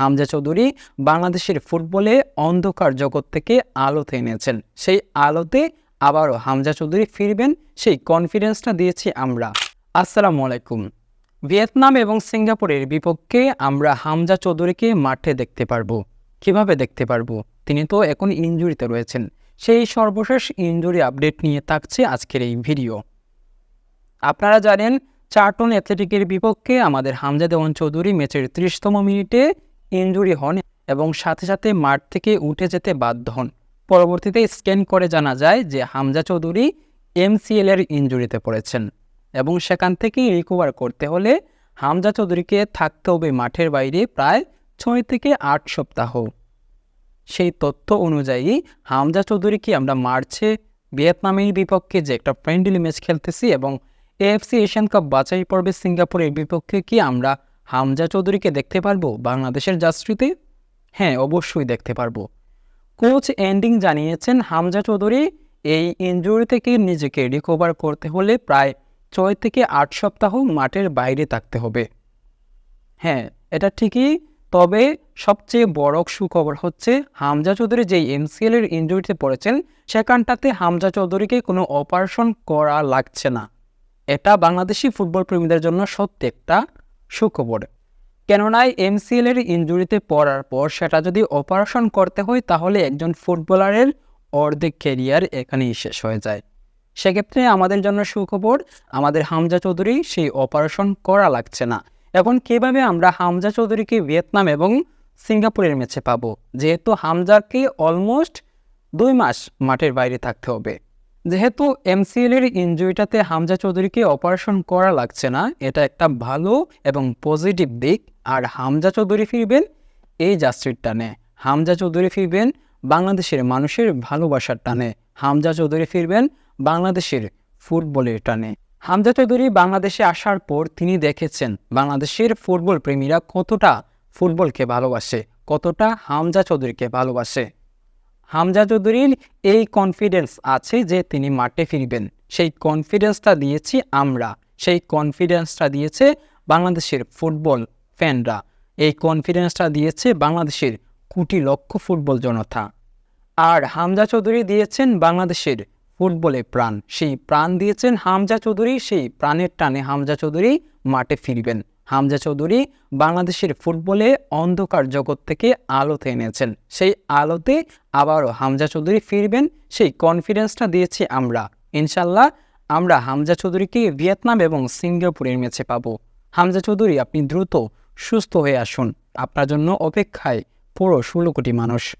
হামজা চৌধুরী বাংলাদেশের ফুটবলে অন্ধকার জগৎ থেকে আলোতে এনেছেন। সেই আলোতে আবারও হামজা চৌধুরী ফিরবেন, সেই কনফিডেন্সটা দিয়েছি আমরা। আসসালামু আলাইকুম। ভিয়েতনাম এবং সিঙ্গাপুরের বিপক্ষে আমরা হামজা চৌধুরীকে মাঠে দেখতে পারব। কীভাবে দেখতে পারব? তিনি তো এখন ইনজুরিতে রয়েছেন। সেই সর্বশেষ ইনজুরি আপডেট নিয়ে থাকছে আজকের এই ভিডিও। আপনারা জানেন, চারটন অ্যাথলেটিকের বিপক্ষে আমাদের হামজা দেওয়ান চৌধুরী ম্যাচের ত্রিশতম মিনিটে ইনজুরি হন এবং সাথে সাথে মাঠ থেকে উঠে যেতে বাধ্য হন। পরবর্তীতে স্ক্যান করে জানা যায় যে হামজা চৌধুরী এমসিএল এর ইনজুরিতে পড়েছেন এবং সেখান থেকেই রিকভার করতে হলে হামজা চৌধুরীকে থাকতে হবে মাঠের বাইরে প্রায় ছয় থেকে আট সপ্তাহ। সেই তথ্য অনুযায়ী হামজা চৌধুরীকে আমরা মার্চে ভিয়েতনামের বিপক্ষে যে একটা ফ্রেন্ডলি ম্যাচ খেলতেছি এবং এএফসি এশিয়ান কাপ বাছাই পর্বে সিঙ্গাপুরের বিপক্ষে কি আমরা হামজা চৌধুরীকে দেখতে পারব বাংলাদেশের যাত্রীতে হ্যাঁ অবশ্যই দেখতে পারব। কোচ এন্ডিং জানিয়েছেন, হামজা চৌধুরী এই ইনজুরি থেকে নিজেকে রিকভার করতে হলে প্রায় ছয় থেকে আট সপ্তাহ মাঠের বাইরে থাকতে হবে। হ্যাঁ এটা ঠিকই, তবে সবচেয়ে বড় সুখবর হচ্ছে হামজা চৌধুরী যেই এমসিএল এর ইনজুরিতে পড়েছেন, সেখানটাতে হামজা চৌধুরীকে কোনো অপারেশন করা লাগছে না। এটা বাংলাদেশি ফুটবল প্রেমীদের জন্য সত্যি একটা সুখবর। কেননা এমসিএল এর ইনজুরিতে পড়ার পর সেটা যদি অপারেশন করতে হয়, তাহলে একজন ফুটবলারের অর্ধেক ক্যারিয়ার এখানেই শেষ হয়ে যায়। সেক্ষেত্রে আমাদের জন্য সুখবর, আমাদের হামজা চৌধুরী সেই অপারেশন করা লাগছে না। এখন কীভাবে আমরা হামজা চৌধুরীকে ভিয়েতনাম এবং সিঙ্গাপুরের ম্যাচে পাবো? যেহেতু হামজাকে অলমোস্ট দুই মাস মাঠের বাইরে থাকতে হবে। যেহেতু এমসিএল এর ইনজুরিটাতে হামজা চৌধুরীকে অপারেশন করা লাগছে না, এটা একটা ভালো এবং পজিটিভ দিক। আর হামজা চৌধুরী ফিরবেন এই যাত্রীর টানে। হামজা চৌধুরী ফিরবেন বাংলাদেশের মানুষের ভালোবাসার টানে। হামজা চৌধুরী ফিরবেন বাংলাদেশের ফুটবলের টানে। হামজা চৌধুরী বাংলাদেশে আসার পর তিনি দেখেছেন বাংলাদেশের ফুটবল প্রেমীরা কতটা ফুটবলকে ভালোবাসে, কতটা হামজা চৌধুরীকে ভালোবাসে। হামজা চৌধুরীর এই কনফিডেন্স আছে যে তিনি মাঠে ফিরবেন। সেই কনফিডেন্সটা দিয়েছি আমরা। সেই কনফিডেন্সটা দিয়েছে বাংলাদেশের ফুটবল ফ্যানরা এই কনফিডেন্সটা দিয়েছে বাংলাদেশের কোটি লক্ষ ফুটবল জনতা। আর হামজা চৌধুরী দিয়েছেন বাংলাদেশের ফুটবলে প্রাণ। সেই প্রাণ দিয়েছেন হামজা চৌধুরী, সেই প্রাণের টানে হামজা চৌধুরী মাঠে ফিরবেন। হামজা চৌধুরী বাংলাদেশের ফুটবলে অন্ধকার জগৎ থেকে আলোতে এনেছেন। সেই আলোতে আবারও হামজা চৌধুরী ফিরবেন, সেই কনফিডেন্সটা দিয়েছি আমরা। ইনশাল্লাহ আমরা হামজা চৌধুরীকে ভিয়েতনাম এবং সিঙ্গাপুরের ম্যাচে পাব। হামজা চৌধুরী, আপনি দ্রুত সুস্থ হয়ে আসুন। আপনার জন্য অপেক্ষায় পুরো ষোলো কোটি মানুষ।